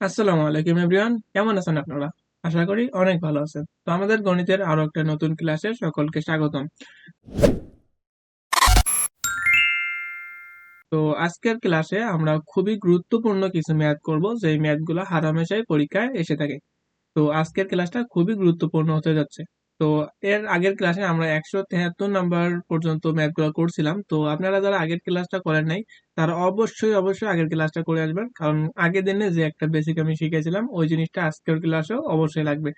আসসালামু আলাইকুম এভরিওয়ান কেমন আছেন আপনারা? আশা করি অনেক ভালো আছেন। তো আমাদের গণিতের আরও একটা নতুন ক্লাসে সকলকে স্বাগতম। তো আজকের ক্লাসে আমরা খুবই গুরুত্বপূর্ণ কিছু ম্যাথ করব, যেই ম্যাথগুলো হারামেশাই পরীক্ষায় এসে থাকে। তো আজকের ক্লাসটা খুবই গুরুত্বপূর্ণ হতে যাচ্ছে। তো এর আগের ক্লাসে আমরা একশো তেহাত্তর নাম্বার পর্যন্ত ম্যাথগুলো করছিলাম। তো আপনারা যারা আগের ক্লাসটা করেন নাই, তারা অবশ্যই অবশ্যই আগের ক্লাসটা করে আসবেন। কারণ আগের দিনে যে একটা বেসিক আমি শিখেছিলাম, ওই জিনিসটা আজকের ক্লাসেও অবশ্যই লাগবে।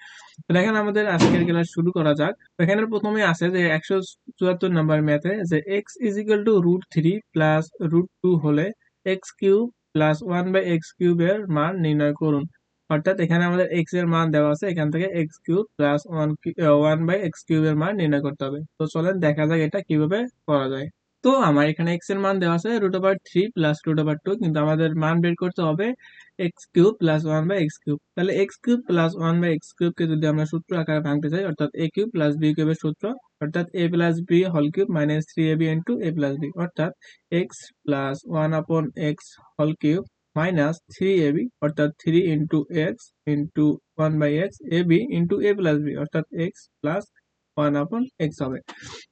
তো দেখেন আমাদের আজকের ক্লাস শুরু করা যাক। এখানে প্রথমে আছে যে একশো চুয়াত্তর নাম্বার ম্যাথে যে X is equal to root three plus root two হলে X cube plus one by X কিউবের মান নির্ণয় করুন। অর্থাৎ এখানে আমাদের এক্সের মান দেওয়া আছে, এখান থেকে X cube plus one one by X কিউবের মান নির্ণয় করতে হবে। তো চলেন দেখা যাক এটা কীভাবে করা যায়। তো আমার এখানে এক্সের মান দেওয়া আছে root over three plus root over two কিন্তু আমাদের মান বের করতে হবে X cube plus one by X cube তাহলে X cube plus one by X কিউবকে যদি আমরা সূত্র আকারে ভাঙতে চাই, অর্থাৎ এ কিউব প্লাস বি কিউবের সূত্র, অর্থাৎ এ প্লাস বি হল cube minus three A B into A plus B অর্থাৎ X plus one upon X হল cube minus three A B অর্থাৎ three into X into one by X A B into A plus B অর্থাৎ X plus one upon X হবে।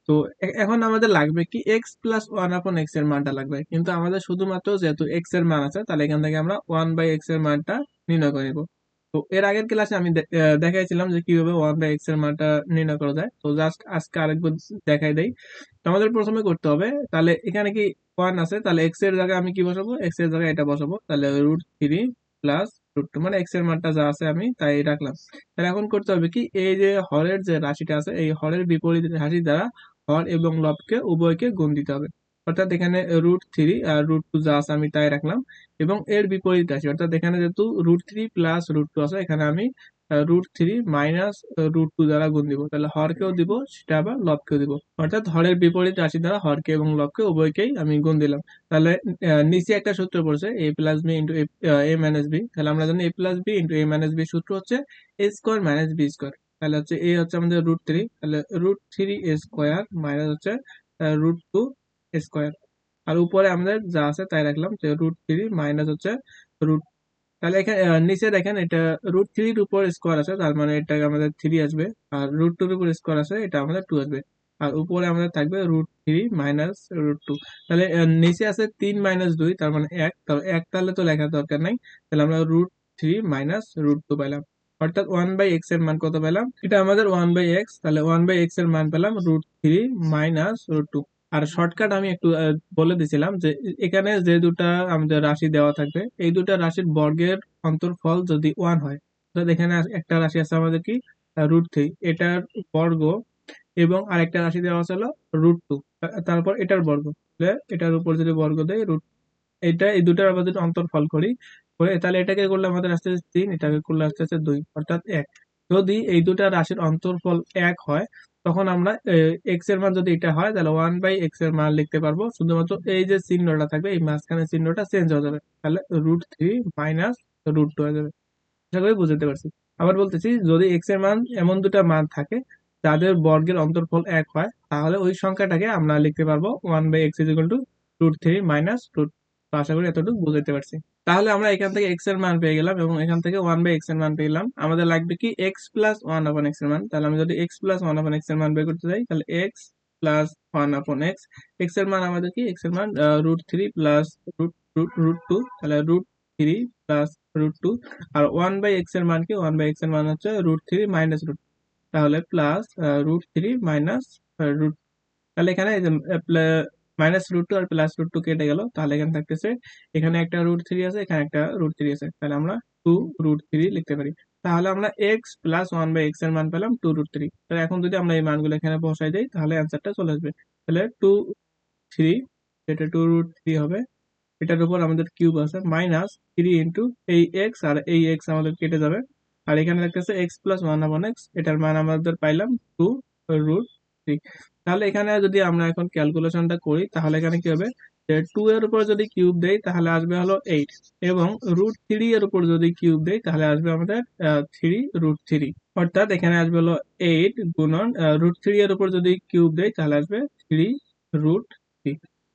তো এখন আমাদের লাগবে কি এক্স প্লাস ওয়ান আপন এক্সের মানটা লাগবে। কিন্তু আমাদের শুধুমাত্র যেহেতু এক্সের মান আছে, তাহলে এখান থেকে আমরা ওয়ান বাই এক্সের মানটা নির্ণয় করে নিব। তো এর আগের ক্লাসে আমি দেখাইছিলাম যে কীভাবে ওয়ান বাই এক্সের মানটা নির্ণয় করা যায়। তো জাস্ট আজকে আরেকবার দেখাই দেই। তো আমাদের প্রথমে করতে হবে, তাহলে এখানে কি ওয়ান আছে, তাহলে এক্সের জায়গায় আমি কি বসাবো? এক্সের জায়গায় এটা বসাবো। তাহলে root three plus root two মানে এক্সের মানটা যা আছে আমি তাই রাখলাম। তাহলে এখন করতে হবে কি, এই যে হরের যে রাশিটা আছে, এই হরের বিপরীত রাশি দ্বারা হর এবং লবকে উভয়কে গুণ দিতে হবে। অর্থাৎ এখানে রুট থ্রি আর রুট টু যা আছে আমি তাই রাখলাম। এবং এর বিপরীত রাশি, অর্থাৎ এখানে যেহেতু root three plus root two আছে, এখানে আমি root three minus root two দ্বারা গুণ দিব। তাহলে হরকেও দিব, সেটা আবার লবকেও দিব। অর্থাৎ হরের বিপরীত রাশি দ্বারা হরকে এবং লবকে উভয়কেই আমি গুণ দিলাম। তাহলে নিচে একটা সূত্র পড়ছে A plus B into A minus B তাহলে আমরা জানি A plus B into A minus B সূত্র হচ্ছে A square minus B square তাহলে হচ্ছে এ হচ্ছে আমাদের রুট থ্রি তাহলে root three A square minus হচ্ছে রুট টু স্কোয়ার আর উপরে আমাদের যা আছে তাই রাখলাম, যে রুট থ্রি মাইনাস হচ্ছে রুট তাহলে এখানে নিচে দেখেন এটা রুট থ্রির উপর স্কোয়ার আছে, তার মানে এটা আমাদের থ্রি আসবে, আর রুট টুর উপর স্কোয়ার আছে, এটা আমাদের টু আসবে, আর উপরে আমাদের থাকবে root three minus root two তাহলে নিচে আছে তিন মাইনাস দুই, তার মানে এক তাহলে এক তাহলে তো লেখার দরকার নাই, তাহলে আমরা root three minus root two পেলাম অর্থাৎ ওয়ান বাই এক্সের মান কত পেলাম এটা আমাদের ওয়ান বাই এক্স তাহলে ওয়ান বাই এক্সের মান পেলাম root three minus root two আর শর্টকাট আমি একটু বলে দিছিলাম যে, এখানে যে দুটা আমাদের রাশি দেওয়া থাকবে, এই দুটা রাশির বর্গের অন্তর্ফল যদি ওয়ান হয় অর্থাৎ এখানে একটা রাশি আছে আমাদের কি? রুট থ্রি এটার বর্গ এবং আরেকটা রাশি দেওয়া আছে হলো রুট টু তারপর এটার বর্গ এটার উপর যদি বর্গ দেয় রুট এটা এই দুটার আবার যদি অন্তর্ফল করি, করে, তাহলে এটাকে করলে আমাদের আসতে আসতে তিন, এটাকে করলে আসতে আসতে দুই, অর্থাৎ এক। যদি এই দুটা রাশির অন্তর্ফল এক হয় তখন আমরা এক্সের মান যদি এটা হয়, তাহলে ওয়ান বাই এক্সের মান লিখতে পারব। শুধুমাত্র এই যে চিহ্নটা থাকবে, এই মাঝখানে চিহ্নটা চেঞ্জ হয়ে যাবে। তাহলে root three minus root two হয়ে যাবে। আশা করি বুঝতে পারছি। আবার বলতেছি, যদি এক্সের মান এমন দুটা মান থাকে, যাদের বর্গের অন্তর্ফল এক হয়, তাহলে ওই সংখ্যাটাকে আমরা লিখতে পারব one by X is equal to root three minus root আশা করি এতটুকু বুঝতে পারছি। তাহলে আমরা এখান থেকে এক্সের মান পেয়ে গেলাম এবং এখান থেকে ওয়ান বাই এক্সের মান পেয়ে গেলাম। আমাদের লাগবে কি এক্স প্লাস ওয়ান আপন এক্সের মান। তাহলে আমি যদি এক্স প্লাস ওয়ান আপন এক্সের মান বের করতে চাই, তাহলে X plus one upon X এক্সের মান আমাদের কি? এক্সের মান root three plus root root root two তাহলে root three plus root two R one by এক্সের মান কি? ওয়ান বাই এক্সের মান হচ্ছে রুট থ্রি মাইনাস রুট তাহলে plus root three minus root তাহলে এখানে মাইনাস রুট টু আর প্লাস রুট টু কেটে গেল, তাহলে এখানে থাকতেছে, এখানে একটা রুট থ্রি আছে, এখানে একটা রুট থ্রি আছে, তাহলে আমরা টু রুট থ্রি লিখতে পারি। তাহলে আমরা এক্স প্লাস ওয়ান বাই এক্সের মান পেলাম টু রুট থ্রি তাহলে এখন যদি আমরা এই মানগুলো এখানে বসাই দিই, তাহলে অ্যান্সারটা চলে আসবে। তাহলে টু থ্রি এটা টু রুট থ্রি হবে, এটার উপর আমাদের কিউব আছে মাইনাস থ্রি ইন্টু এই এক্স আর এই এক্স আমাদের কেটে যাবে। আর এখানে দেখতেছে X plus one upon X এটার মান আমাদের পাইলাম টু রুট থ্রি তাহলে এখানে যদি আমরা এখন ক্যালকুলেশনটা করি, তাহলে এখানে কি হবে? যে টু এর উপর যদি কিউব দেই, তাহলে আসবে হলো এইট এবং রুট থ্রি এর উপর যদি কিউব দেই, তাহলে আসবে আমাদের থ্রি রুট থ্রি অর্থাৎ এখানে আসবে হলো এইট গুণন রুট থ্রি এর উপর যদি কিউব দেই, তাহলে আসবে থ্রি রুট থ্রি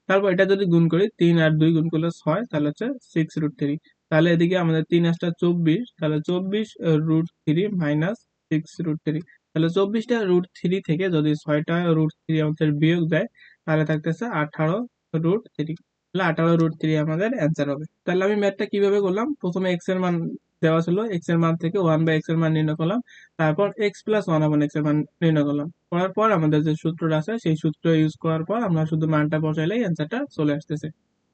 তারপর এটা যদি গুণ করি, তিন আর দুই গুণ করলে ছয়, তাহলে হচ্ছে সিক্স রুট থ্রি তাহলে এদিকে আমাদের তিন আসটা চব্বিশ, তাহলে চব্বিশ root three minus six root three তাহলে চব্বিশটা রুট থ্রি থেকে যদি ছয়টা রুট থ্রি আমাদের বিয়োগ দেয়, তাহলে থাকতেছে আঠারো রুট থ্রি তাহলে আঠারো রুট থ্রি আমাদের অ্যান্সার হবে। তাহলে আমি ম্যাথটা কীভাবে করলাম? প্রথমে এক্সের মান দেওয়া ছিল এক্সের মান থেকে ওয়ান বাই এক্সের মান নির্ণয় করলাম। তারপর এক্স প্লাস ওয়ান আপন এক্সের মান নির্ণয় করলাম। করার পর আমাদের যে সূত্রটা আছে, সেই সূত্র ইউজ করার পর আমরা শুধু মানটা বসাইলেই অ্যান্সারটা চলে আসতেছে।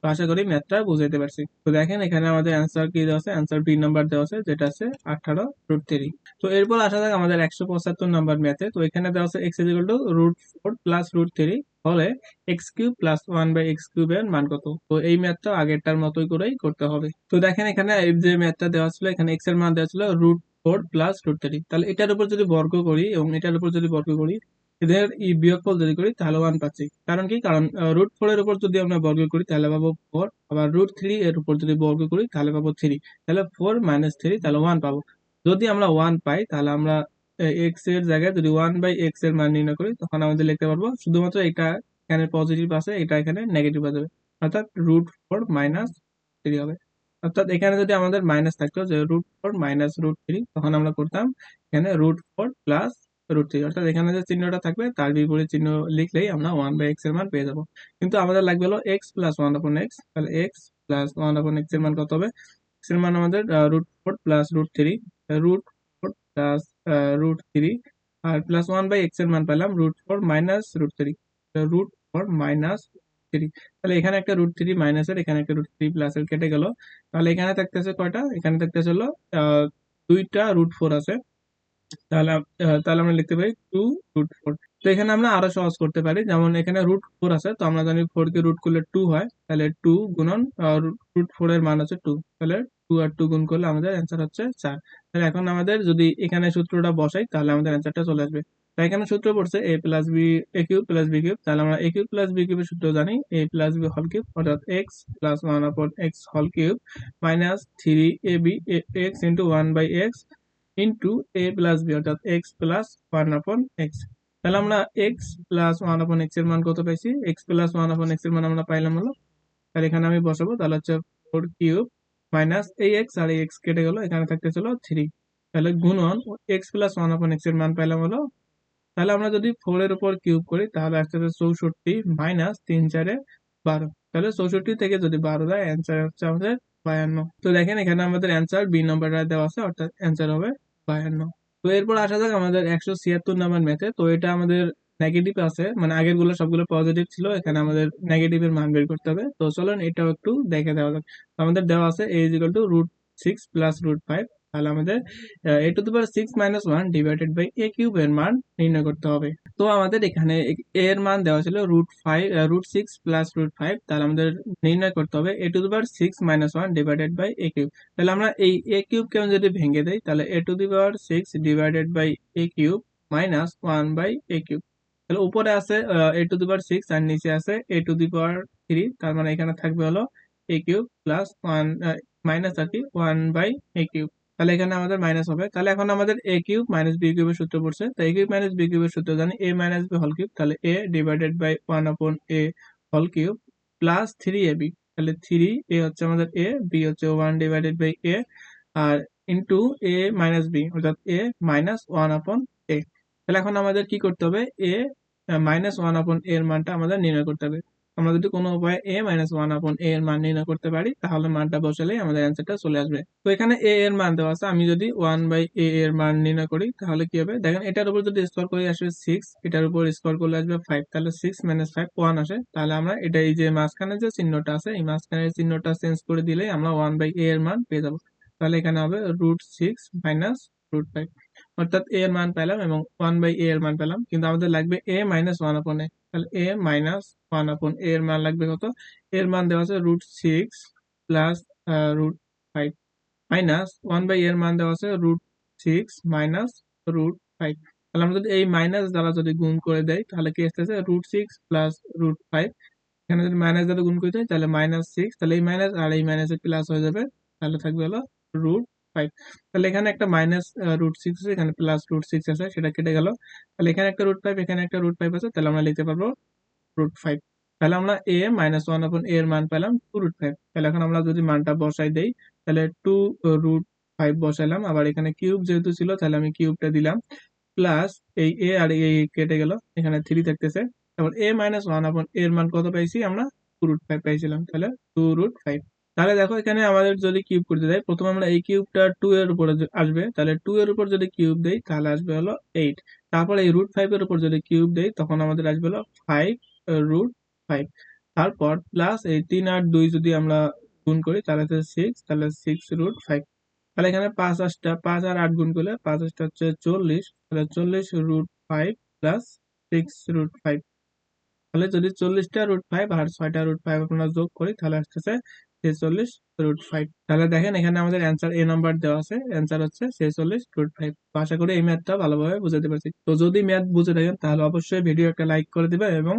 আশা করি ম্যাথটা বুঝাইতে পারছি। তো দেখেন, এখানে আমাদের অ্যান্সার কি দেওয়া আছে? অ্যান্সার বি নাম্বার দেওয়া আছে, যেটা আছে আঠারো রুট থ্রি তো এরপর আসা যাক আমাদের একশো পঁচাত্তর নাম্বার ম্যাথে তো এখানে দেওয়া আছে X is equal to root four plus root three হলে X cube plus one by X কিউবের মান কত? তো এই ম্যাথটা আগেরটার মতোই করেই করতে হবে। তো দেখেন, এখানে যে ম্যাথটা দেওয়া ছিল, এখানে এক্সের মান দেওয়া ছিল root four plus root three তাহলে এটার উপর যদি বর্গ করি এবং এটার উপর যদি বর্গ করি এদের এই বিয়োগফল যদি করি, তাহলে ওয়ান পাচ্ছি। কারণ কি? কারণ রুট ফোর এর উপর যদি আমরা বর্গ করি, তাহলে পাবো ফোর আবার রুট থ্রি এর উপর যদি বর্গ করি, তাহলে পাবো থ্রি তাহলে ফোর মাইনাস থ্রি তাহলে ওয়ান পাবো। যদি আমরা ওয়ান পাই, তাহলে আমরা এক্সের জায়গায় যদি ওয়ান বাই এক্সের মান নির্ণয় করি, তখন আমাদের লিখতে পারব, শুধুমাত্র এটা এখানে পজিটিভ আছে, এটা এখানে নেগেটিভ যাবে। অর্থাৎ রুট ফোর মাইনাস থ্রি হবে। অর্থাৎ এখানে যদি আমাদের মাইনাস থাকতো, যে root four minus root three তখন আমরা করতাম, এখানে root four plus root three অর্থাৎ এখানে যে চিহ্নটা থাকবে, তার বিপরীত চিহ্ন লিখলেই আমরা ওয়ান বাই এক্সের মান পেয়ে যাব। কিন্তু আমাদের লাগবে হলো X plus one upon X তাহলে এক্স প্লাস ওয়ান আপন এক্সের মান কত হবে? এক্সের মান আমাদের root four plus root three root four plus root three R plus one by এক্সের মান পেলাম root four minus root three root four minus three তাহলে এখানে একটা রুট থ্রি মাইনাসের এখানে একটা রুট থ্রি প্লাসের কেটে গেল। তাহলে এখানে থাকতেছে কয়টা? এখানে থাকতেছে হলো দুইটা রুট ফোর আছে। তাহলে তাহলে আমরা লিখতে পারি টু রুট ফোর তো এখানে আমরা আরও সহজ করতে পারি, যেমন এখানে রুট ফোর আছে, তো আমরা জানি ফোর কে রুট করলে টু হয়, তাহলে টু গুণন রুট ফোর এর মান হচ্ছে টু তাহলে টু আর টু গুণ করলে আমাদের অ্যান্সার হচ্ছে চার। তাহলে এখন আমাদের যদি এখানে সূত্রটা বসাই, তাহলে আমাদের অ্যান্সারটা চলে আসবে। তাই এখানে সূত্র পড়ছে A plus B A cube plus B cube তাহলে আমরা এ কিউব প্লাস বি কিউবের সূত্র জানি এ প্লাস বি হল কিউব অর্থাৎ X plus one upon X হল cube minus three A B X into one by X into A plus B অর্থাৎ X plus one upon X তাহলে আমরা X plus one upon এক্সের মান কত পাইছি? এক্স প্লাস ওয়ান আপন এক্সের মান আমরা পাইলাম হলো, তাহলে এখানে আমি বসাবো, তাহলে হচ্ছে ফোর কিউব মাইনাস এই এক্স আর এই এক্স কেটে গেল, এখানে থাকতেছিল থ্রি তাহলে গুণন এক্স প্লাস ওয়ান আপন এক্সের মান পাইলাম হলো, তাহলে আমরা যদি ফোর এর উপর কিউব করি, তাহলে আসতে চৌষট্টি মাইনাস তিন চারে বারো। তাহলে চৌষট্টি থেকে যদি বারো দেয় অ্যান্সার হচ্ছে আমাদের বায়ান্ন। তো দেখেন এখানে আমাদের অ্যান্সার বি নম্বরটা দেওয়া আছে, অর্থাৎ অ্যান্সার হবে বায়ান্ন। তো এরপর আসা যাক আমাদের একশো ছিয়াত্তর নাম্বার ম্যাচে তো এটা আমাদের নেগেটিভ আছে। মানে আগেরগুলো সবগুলো পজিটিভ ছিল। এখানে আমাদের নেগেটিভ এর মান বের করতে হবে। তো চলুন এটাও একটু দেখে দেওয়া যাক। আমাদের দেওয়া আছে A is equal to root six plus root five তাহলে আমাদের A to the power six minus one divided by A cube এর মান নির্ণয় করতে হবে। তো আমাদের এখানে এর মান দেওয়া ছিল root five root six plus root five তাহলে আমাদের নির্ণয় করতে হবে a to the power six minus one divided by a cube তাহলে আমরা এই এ কিউবকে যদি ভেঙে দেই, তাহলে a to the power six divided by a cube minus one by a cube তাহলে উপরে আছে এ টু দি পাওয়ার সিক্স আর নিচে আছে এ টু দি পাওয়ার থ্রি তার মানে এখানে থাকবে হলো a cube plus one minus আর কি ওয়ান বাই এ কিউব তাহলে এখানে আমাদের মাইনাস হবে। তাহলে এখন আমাদের এ কিউব মাইনাস বি কিউবের সূত্র পড়ছে। তো এ কিউব মাইনাস বি কিউবের সূত্র জানি। এ মাইনাস বি হল কিউব তাহলে a divided by one upon a হল cube plus three a b তাহলে থ্রি এ হচ্ছে আমাদের এ বি হচ্ছে ওয়ান ডিভাইডেড বাই এ আর ইন্টু এ মাইনাস বি অর্থাৎ a minus one upon a তাহলে এখন আমাদের কি করতে হবে? এ মাইনাস ওয়ান আপন এর মানটা আমাদের নির্ণয় করতে হবে। আমরা যদি কোনো উপায়ে এ মাইনাস ওয়ান আপন এ এর মান নির্ণয় করতে পারি, তাহলে মানটা বসালেই আমাদের অ্যান্সারটা চলে আসবে। তো এখানে এ এর মান দেওয়া আছে, আমি যদি ওয়ান বাই এ এর মান নির্ণয় করি, তাহলে কি হবে? দেখেন, এটার উপর যদি স্কোয়ার করে আসবে সিক্স এটার উপর স্কোয়ার করলে আসবে ফাইভ তাহলে সিক্স মাইনাস ফাইভ ওয়ান আসে। তাহলে আমরা এটা এই যে মাঝখানে যে চিহ্নটা আছে, এই মাঝখানের চিহ্নটা চেঞ্জ করে দিলেই আমরা ওয়ান বাই এ এর মান পেয়ে যাব। তাহলে এখানে হবে root six minus root five অর্থাৎ এ এর মান পেলাম এবং ওয়ান বাই এ এর মান পেলাম। কিন্তু আমাদের লাগবে এ মাইনাস ওয়ান আপন এ তাহলে এ মাইনাস ওয়ান আপন এ এর মান লাগবে কত? এর মান দেওয়া আছে root six plus root five minus one by এর মান দেওয়া আছে root six minus root five তাহলে আমরা যদি এই মাইনাস দ্বারা যদি গুণ করে দেয় তাহলে কি আসতেছে? Root six plus root five এখানে যদি মাইনাস দ্বারা গুণ করে দেয় তাহলে মাইনাস সিক্স তাহলে এই মাইনাস আর এই মাইনাসের প্লাস হয়ে যাবে। তাহলে থাকবে হলো রুট ফাইভ তাহলে এখানে একটা মাইনাস রুট সিক্স এখানে প্লাস রুট সিক্স আছে, সেটা কেটে গেল। তাহলে এখানে একটা রুট ফাইভ এখানে একটা রুট ফাইভ আছে, তাহলে আমরা লিখতে পারব রুট ফাইভ তাহলে আমরা এ মাইনাস ওয়ান আপন এ এর মান পেলাম টু রুট ফাইভ তাহলে এখন আমরা যদি মানটা বসাই দেই, তাহলে টু রুট ফাইভ বসালাম আবার এখানে কিউব যেহেতু ছিল, তাহলে আমি কিউবটা দিলাম। প্লাস এই এ আর এই কেটে গেল, এখানে থ্রি থাকতেছে। তারপর এ মাইনাস ওয়ান আপন এর মান কত পাইছি? আমরা টু রুট ফাইভ পাইছিলাম। তাহলে টু রুট ফাইভ তাহলে দেখো এখানে আমাদের যদি কিউব করতে দেয়, প্রথমে আমরা এই কিউবটা টু এর উপরে আসবে, তাহলে টু এর উপর যদি কিউব দেই, তাহলে আসবে হলো এইট তারপর এই রুট ফাইভ এর উপর যদি কিউব দেই, তখন আমাদের আসবে হলো ফাইভ রুট ফাইভ তারপর প্লাস এই তিন আর দুই যদি আমরা গুণ করি, তাহলে হচ্ছে সিক্স তাহলে সিক্স রুট ফাইভ তাহলে এখানে পাঁচ আটটা পাঁচ আর আট গুণ করলে পাঁচ আটটা হচ্ছে চল্লিশ, তাহলে চল্লিশ root five plus six root five তাহলে যদি চল্লিশটা রুট ফাইভ আর ছয়টা রুট ফাইভ আমরা যোগ করি, তাহলে আসতেছে ছেচল্লিশ রুট ফাইভ তাহলে দেখেন এখানে আমাদের অ্যান্সার এ নাম্বার দেওয়া আছে। অ্যান্সার হচ্ছে ছেচল্লিশ রুট ফাইভ আশা করি এই ম্যাথটা ভালোভাবে বুঝাতে পারছি। তো যদি ম্যাথ বুঝে থাকেন, তাহলে অবশ্যই ভিডিও একটা লাইক করে দিবেন এবং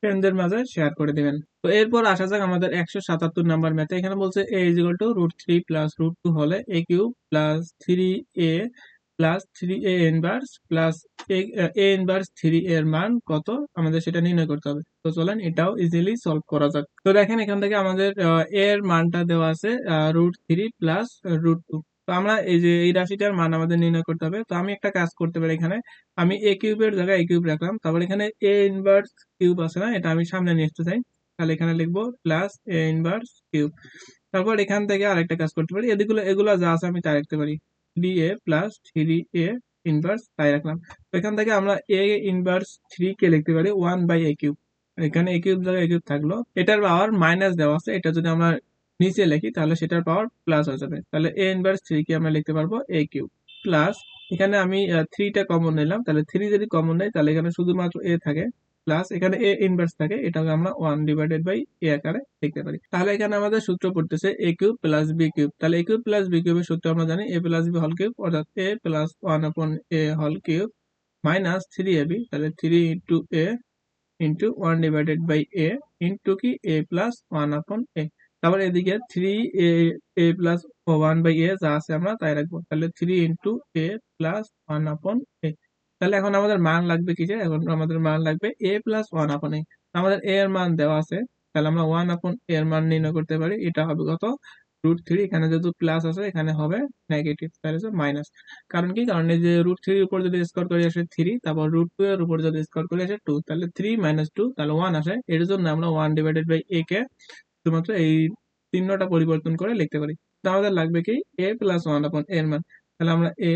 ফ্রেন্ডদের মাঝে শেয়ার করে দিবেন। তো এরপর আসা যাক আমাদের একশো সাতাত্তর নাম্বার ম্যাথে এখানে বলছে a is equal to root three plus root two হলে a cube plus three a plus three a inverse plus a inverse three এর মান কত? আমাদের সেটা নির্ণয় করতে হবে। তো চলেন এটাও ইজিলি সলভ করা যাক। তো দেখেন এখান থেকে আমাদের এর মানটা দেওয়া আছে root three plus root two তো আমরা এই যে এই রাশিটার মান আমাদের নির্ণয় করতে হবে। তো আমি একটা কাজ করতে পারি এখানে। আমি এ কিউবের জায়গায় এ কিউব রাখলাম। তারপর এখানে এ ইনভার্স কিউব আছে না? এটা আমি সামনে নিয়ে আসতে চাই। তাহলে এখানে লিখব প্লাস এ ইনভার্স কিউব তারপর এখান থেকে আরেকটা কাজ করতে পারি। এদিগুলো এগুলো যা আছে আমি তা রাখতে পারি। Three a plus three a inverse তাই রাখলাম। তো এখান থেকে আমরা এ ইনভার্স থ্রি কে লিখতে পারি ওয়ান বাই এ কিউব এখানে এ কিউব জায়গায় কিউব থাকল। এটার পাওয়ার মাইনাস দেওয়া আছে, এটা যদি আমরা নিচে লিখি, তাহলে সেটার পাওয়ার প্লাস হয়ে যাবে। তাহলে এ ইনভার্স থ্রি কে আমরা লিখতে পারব এ কিউব প্লাস এখানে আমি থ্রিটা কমন নিলাম। তাহলে থ্রি যদি কমন নেই, তাহলে এখানে শুধুমাত্র এ থাকে। প্লাস এখানে এ ইনভার্স থাকে, এটাকে আমরা ওয়ান ডিভাইডেড বাই এ আকারে লিখতে পারি। তাহলে এখানে আমাদের সূত্র পড়তেছে a cube plus b cube তাহলে এ কিউব প্লাস বি কিউবের সূত্র আমরা জানি এ প্লাস বি হল কিউব অর্থাৎ a plus one upon a হল cube minus three a b তাহলে three into a into one divided by a into কি? A plus one upon a তারপর এদিকে three a a plus one by a যা আছে আমরা তাই রাখব। তাহলে three into a plus one upon a তাহলে এখন আমাদের মান লাগবে কি যে? এখন আমাদের মান লাগবে এ প্লাস ওয়ান আপন এ আমাদের এ এর মান দেওয়া আছে, তাহলে আমরা ওয়ান আপন এ এর মান নির্ণয় করতে পারি। এটা হবে কত? রুট থ্রি এখানে যেহেতু প্লাস আছে, এখানে হবে নেগেটিভ তাহলে হচ্ছে মাইনাস কারণ কি? কারণ এই যে রুট থ্রির উপর যদি স্কোয়ার করে আসে থ্রি তারপর রুট টু এর উপর যদি স্কোয়ার করে আসে টু তাহলে থ্রি মাইনাস টু তাহলে ওয়ান আসে। এর জন্য আমরা ওয়ান ডিভাইডেড বাই এ কে শুধুমাত্র এই চিহ্নটা পরিবর্তন করে লিখতে পারি। তো আমাদের লাগবে কি? এ প্লাস ওয়ান আপন এর মান। তাহলে আমরা এ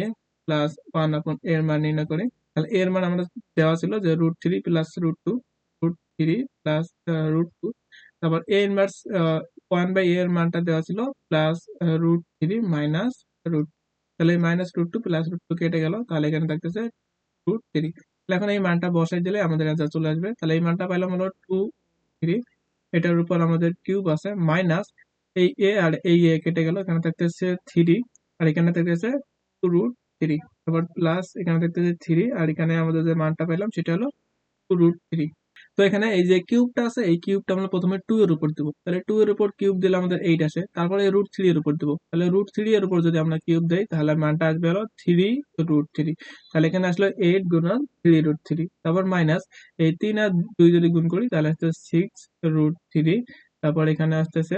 প্লাস ওয়ান আপন এর মান নির্ণয় করি, তাহলে এর মান আমরা দেওয়া ছিল যে root three plus root two root three plus root two তারপর এ ইনভার্স ওয়ান বাই এর মানটা দেওয়া ছিল plus root three minus root তাহলে minus root two plus root two কেটে গেল, তাহলে এখানে থাকতেছে রুট থ্রি তাহলে এখন এই মানটা বসাই দিলে আমাদের অ্যান্সার চলে আসবে। তাহলে এই মানটা পাইলাম হলো টু থ্রি এটার উপর আমাদের কিউব আছে মাইনাস এই এ আর এই এ কেটে গেল, এখানে থাকতেছে থ্রি আর এখানে থাকতেছে রুট থ্রি তারপর প্লাস এখানে থাকতেছে থ্রি আর এখানে আমাদের যে মানটা পেলাম সেটা হলো রুট থ্রি তো এখানে এই যে কিউবটা আছে, এই কিউবটা আমরা প্রথমে টু এর উপর দিব। তাহলে টু এর উপর কিউব দিলে আমাদের এইট আসে। তারপরে রুট থ্রি এর উপর দিব। তাহলে রুট থ্রি এর উপর যদি আমরা কিউব দেই, তাহলে মানটা আসবে হলো থ্রি রুট থ্রি তাহলে এখানে আসলো এইট গুণন থ্রি রুট থ্রি তারপর মাইনাস এই তিন আর দুই যদি গুণ করি, তাহলে আসছে সিক্স রুট থ্রি তারপর এখানে আসতেছে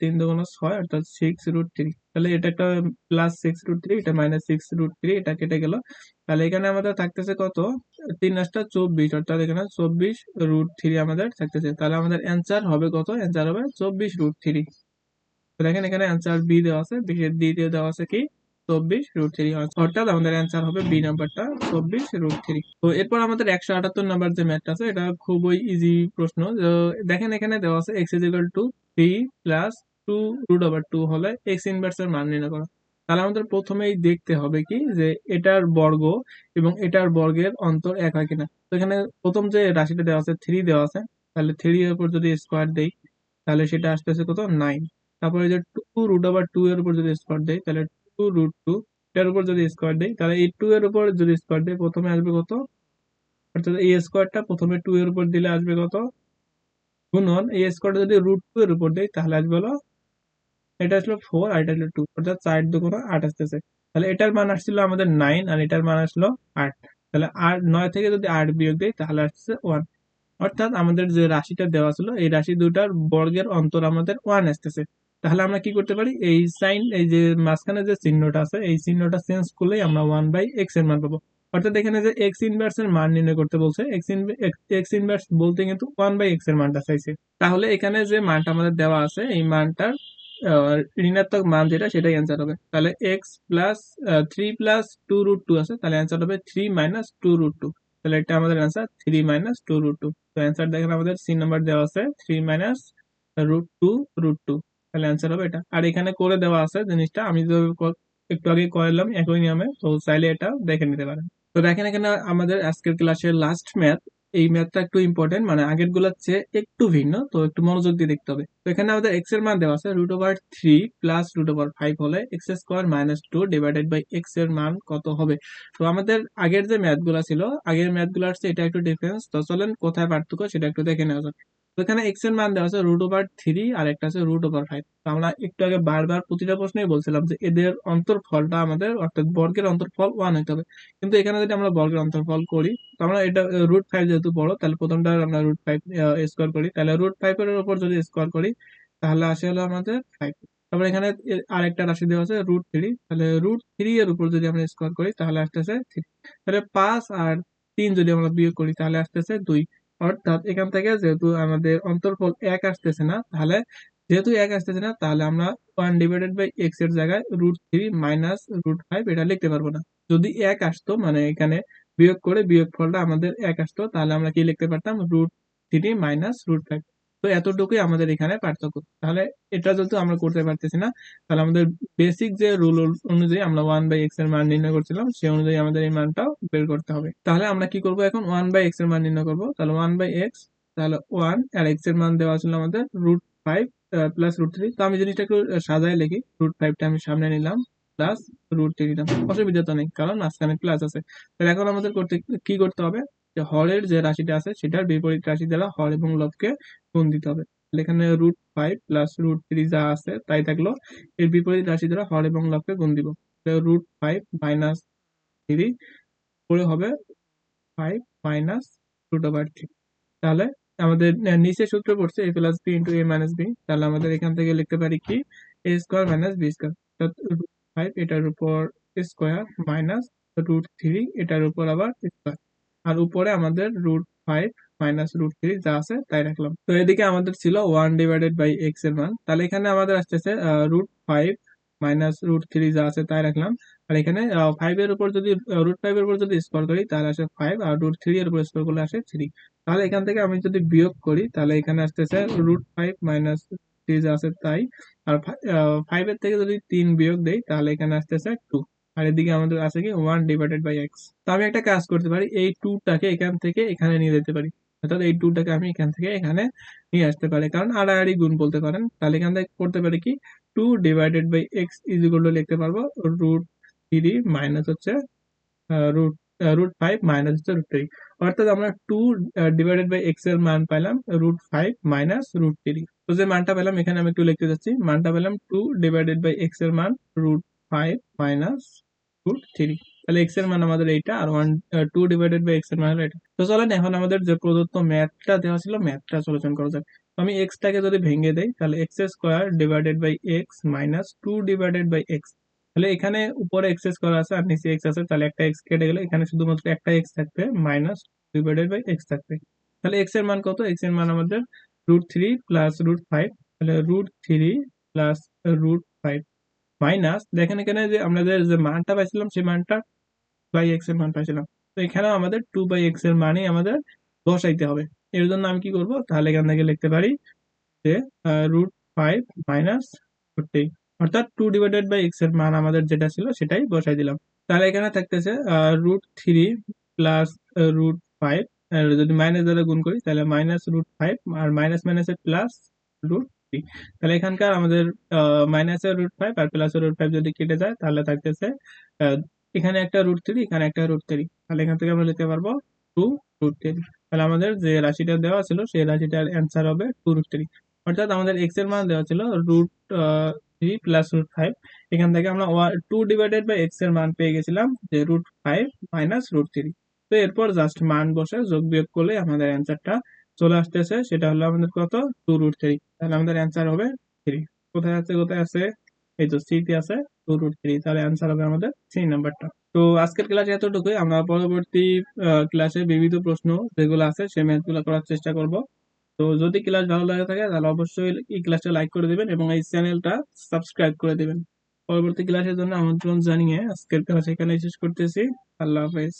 তিন দুগুণ ছয়, অর্থাৎ সিক্স রুট থ্রি তাহলে এটা একটা প্লাস সিক্স রুট থ্রি এটা মাইনাস সিক্স রুট থ্রি এটা কেটে গেল। তাহলে এখানে আমাদের থাকতেছে কত? তিন আসটা চব্বিশ, অর্থাৎ এখানে চব্বিশ রুট থ্রি আমাদের থাকতেছে। তাহলে আমাদের অ্যান্সার হবে কত? অ্যান্সার হবে চব্বিশ রুট থ্রি দেখেন এখানে অ্যান্সার বি দেওয়া আছে। বিশের ডি দিয়ে দেওয়া আছে কি? চব্বিশ রুট থ্রি অর্থাৎ আমাদের অ্যান্সার হবে বি নাম্বারটা চব্বিশ রুট থ্রি তো এরপর আমাদের একশো আটাত্তর নাম্বার যে ম্যাথটা আছে, এটা খুবই ইজি প্রশ্ন। দেখেন এখানে দেওয়া আছে x two three plus two root over two হলে এক্স মান নির্ণয় করো। তাহলে আমাদের প্রথমেই দেখতে হবে কি যে এটার বর্গ এবং এটার বর্গের অন্তর এক হয় কিনা। তো এখানে প্রথম যে রাশিটা দেওয়া আছে থ্রি দেওয়া আছে, তাহলে থ্রি এর উপর যদি স্কোয়ার দেই, তাহলে সেটা আসতেছে কত? নাইন তারপরে যে টু রুট ওভার টু এর উপর যদি স্কোয়ার দেই, তাহলে টু রুট টু এর উপর যদি স্কোয়ার দেই, তাহলে এই টু এর উপর যদি স্কোয়ার দেই, প্রথমে আসবে কত? অর্থাৎ এই স্কোয়ারটা প্রথমে টু এর উপর দিলে আসবে কত? গুণন, এই স্কোয়ারটা যদি রুট টু এর উপর দেই, তাহলে আসবে হলো, এটা আসলো ফোর আর এটা আসলো টু অর্থাৎ চার দুগুণ আট আসতেছে। তাহলে এটার মান আসছিল আমাদের নাইন আর এটার মান আসলো আট। তাহলে আট, নয় থেকে যদি আট বিয়োগ দেই, তাহলে আসছে ওয়ান অর্থাৎ আমাদের যে রাশিটা দেওয়া ছিল, এই রাশি দুটার বর্গের অন্তর আমাদের ওয়ান আসতেছে। তাহলে আমরা কি করতে পারি? এই সাইন এই যে মাঝখানে যে চিহ্নটা আছে, এই চিহ্নটা চেঞ্জ করলেই আমরা ওয়ান বাই এক্সের মান পাবো। অর্থাৎ এখানে যে এক্স ইনভার্স এর মান নির্ণয় করতে বলছে এক্স ইনভার্স বলতে কিন্তু ওয়ান বাই এক্সের মানটা চাইছে। তাহলে এখানে যে মানটা আমাদের দেওয়া আছে, এই মানটার ঋণাত্মক মান যেটা, সেটাই অ্যান্সার হবে। তাহলে x plus three plus two root two আছে, তাহলে অ্যান্সার হবে three minus two root two তাহলে এটা আমাদের answer three minus two root two তো অ্যান্সার দেখেন আমাদের সি নাম্বার দেওয়া আছে three minus root two root two তাহলে অ্যান্সার হবে এটা। আর এখানে করে দেওয়া আছে জিনিসটা, আমি ক- একটু আগে করলাম একই নিয়মে, তো চাইলে এটা দেখে নিতে পারেন। তো দেখেন এখানে আমাদের আজকের ক্লাসের লাস্ট ম্যাথ এই ম্যাথটা একটু ইম্পর্টেন্ট মানে আগেরগুলোর চেয়ে একটু ভিন্ন, তো একটু মনোযোগ দিয়ে দেখতে হবে। তো এখানে আমাদের এক্সের মান দেওয়া আছে root over three plus root over five হলে x square minus two divided by এক্সের মান কত হবে? তো আমাদের আগের যে ম্যাথগুলা ছিল, আগের ম্যাথগুলার চেয়ে এটা একটু ডিফারেন্স তো চলেন কোথায় পার্থক্য সেটা একটু দেখে নেওয়া যাক। এখানে এক্সের মান দেওয়া আছে রুট ওভার থ্রি আর একটা আছে রুট ওভার ফাইভ আমরা একটু আগে বারবার প্রতিটা প্রশ্নেই বলছিলাম যে এদের অন্তরফলটা আমাদের, অর্থাৎ বর্গের অন্তরফল ওয়ান হতে হবে। কিন্তু এখানে যদি আমরা বর্গের অন্তরফল করি, তো আমরা এটা রুট ফাইভ যেহেতু বড়, তাহলে প্রথমটা আমরা রুট ফাইভ স্কোয়ার করি। তাহলে রুট ফাইভ এর উপর যদি স্কোয়ার করি, তাহলে আসে হলো আমাদের ফাইভ তারপর এখানে আরেকটা রাশি দেওয়া আছে রুট থ্রি তাহলে রুট থ্রি এর উপর যদি আমরা স্কোয়ার করি, তাহলে আসতেছে থ্রি তাহলে পাঁচ আর তিন যদি আমরা বিয়োগ করি, তাহলে আসতেছে দুই। অর্থাৎ এখান থেকে যেহেতু আমাদের অন্তরফল এক আসতেছে না, তাহলে যেহেতু এক আসতেছে না, তাহলে আমরা ওয়ান ডিভাইডেড বাই এক্সের জায়গায় root three minus root five এটা লিখতে পারব না। যদি এক আসতো মানে এখানে বিয়োগ করে বিয়োগ ফলটা আমাদের এক আসতো, তাহলে আমরা কি লিখতে পারতাম? Root three minus root five তো এতটুকুই আমাদের এখানে পার্থক্য। তাহলে এটা যেহেতু আমরা করতে পারতেছি না, তাহলে আমাদের বেসিক যে রুল অনুযায়ী আমরা ওয়ান বাই এক্সের মান নির্ণয় করছিলাম, সেই অনুযায়ী আমাদের এই মানটাও বের করতে হবে। তাহলে আমরা কি করব এখন? ওয়ান বাই এক্সের মান নির্ণয় করব। তাহলে ওয়ান বাই এক্স তাহলে ওয়ান আর এক্সের মান দেওয়া ছিল আমাদের root five plus root three তো আমি জিনিসটা একটু সাজায় লিখি। রুট ফাইভটা আমি সামনে নিলাম প্লাস রুট থ্রি নিলাম অসুবিধা তো নেই, কারণ মাঝখানে প্লাস আছে। তাহলে এখন আমাদের করতে কি করতে হবে? যে হরের যে রাশিটা আছে, সেটার বিপরীত রাশি দ্বারা হর এবং লবকে গুণ দিতে হবে এখানে root five plus root three যা আছে, তাই থাকল। এর বিপরীত রাশি দ্বারা হর এবং লবকে গুণ দিব। রুট ফাইভ মাইনাস থ্রি করে হবে five minus root over three তাহলে আমাদের নিচে সূত্র পড়ছে a plus b into a minus b তাহলে আমাদের এখান থেকে লিখতে পারি কি? A square minus b square five এটার উপর স্কোয়ার মাইনাস রুট থ্রি এটার উপর আবার স্কোয়ার আর উপরে আমাদের root five minus root three যা আছে, তাই রাখলাম। তো এদিকে আমাদের ছিল ওয়ান ডিভাইডেড বাই এক্সের মান। তাহলে এখানে আমাদের আসতেছে root five minus root three যা আছে, তাই রাখলাম। আর এখানে ফাইভ এর উপর যদি রুট ফাইভ এর উপর যদি স্কোয়ার করি, তাহলে আসে ফাইভ আর রুট থ্রি এর উপর স্কোয়ার করলে আসে থ্রি তাহলে এখান থেকে আমি যদি বিয়োগ করি, তাহলে এখানে আসতেছে রুট ফাইভ মাইনাস থ্রি যা আছে, তাই। আর ফাইভ এর থেকে যদি তিন বিয়োগ দেই, তাহলে এখানে আসতেছে টু আর এদিকে আমাদের আছে কি? ওয়ান ডিভাইডেড বাই এক্স তো আমি একটা কাজ করতে পারি, এই টুটাকে এখান থেকে এখানে নিয়ে যেতে পারি। অর্থাৎ এই টুটাকে আমি এখান থেকে এখানে নিয়ে আসতে পারি। কারণ আড়াআড়ি গুণ বলতে পারেন। তাহলে এখান থেকে করতে পারি কি? Two divided by x is equal to লিখতে পারব রুট থ্রি মাইনাস হচ্ছে রুট রুট ফাইভ মাইনাস হচ্ছে রুট থ্রি অর্থাৎ আমরা টু ডিভাইডেড বাই এক্সের মান পাইলাম root five minus root three তো যে মানটা পেলাম, এখানে আমি একটু লিখতে যাচ্ছি মানটা পেলাম টু ডিভাইডেড বাই এক্সের মান root five minus root three তাহলে এক্সের মান আমাদের এইটা আর ওয়ান টু ডিভাইডেড বাই এক্সের মান এটা। তো চলেন এখন আমাদের যে প্রদত্ত ম্যাথটা দেওয়া ছিল, ম্যাথটা সলিউশন করা যাক। তো আমি এক্স টাকে যদি ভেঙে দেই, তাহলে x square divided by x minus two divided by x তাহলে এখানে উপরে এক্স স্কোয়ার আছে আর নিচে এক্স আছে, তাহলে একটা এক্স কেটে গেলে এখানে শুধুমাত্র একটা এক্স থাকবে মাইনাস ডিভাইডেড বাই এক্স থাকবে। তাহলে এক্সের মান কত? এক্সের মান আমাদের root three plus root five তাহলে root three plus root five minus দেখেন এখানে যে আমাদের যে মানটা পাইছিলাম, সেই মানটা বাই এক্সের মান পাইছিলাম। তো এখানেও আমাদের টু বাই এক্সের মানই আমাদের বসাইতে হবে। এর জন্য আমি কি করব? তাহলে এখান থেকে লিখতে পারি যে root five minus root three অর্থাৎ টু ডিভাইডেড বাই এক্সের মান আমাদের যেটা ছিল, সেটাই বসাই দিলাম। তাহলে এখানে থাকতেছে root three plus root five যদি মাইনাস দ্বারা গুণ করি, তাহলে মাইনাস রুট ফাইভ আর মাইনাস মাইনাসে প্লাস রুট থ্রি তাহলে এখানকার আমাদের মাইনাসের রুট ফাইভ আর প্লাসের রুট ফাইভ যদি কেটে যায়, তাহলে থাকতেছে এখানে একটা রুট থ্রি এখানে একটা রুট থ্রি তাহলে এখান থেকে আমরা লিখতে পারব টু রুট থ্রি তাহলে আমাদের যে রাশিটা দেওয়া ছিল, সেই রাশিটার অ্যান্সার হবে টু রুট থ্রি অর্থাৎ আমাদের এক্সের মান দেওয়া ছিল root three plus root five এখান থেকে আমরা টু ডিভাইডেড বাই এক্সের মান পেয়ে গেছিলাম, যে root five minus root three তো এরপর জাস্ট মান বসে যোগ বিয়োগ করলে আমাদের অ্যান্সারটা চলে আসতেছে, সেটা হলো আমাদের কত? টু রুট থ্রি তাহলে আমাদের অ্যান্সার হবে থ্রি কোথায় আছে কোথায় আছে? এই তো সি তে আছে টু রুট থ্রি তাহলে অ্যান্সার হবে আমাদের সি নাম্বারটা তো আজকের ক্লাসে এতটুকুই। আমরা পরবর্তী ক্লাসে বিবিধ প্রশ্ন যেগুলো আছে, সেই ম্যাথগুলো করার চেষ্টা করব। তো যদি ক্লাস ভালো লাগে থাকে, তাহলে অবশ্যই এই ক্লাসটা লাইক করে দিবেন এবং এই চ্যানেলটা সাবস্ক্রাইব করে দিবেন। পরবর্তী ক্লাসের জন্য আমন্ত্রণ জানিয়ে আজকের ক্লাস এখানে শেষ করতেছি। আল্লাহ হাফেজ।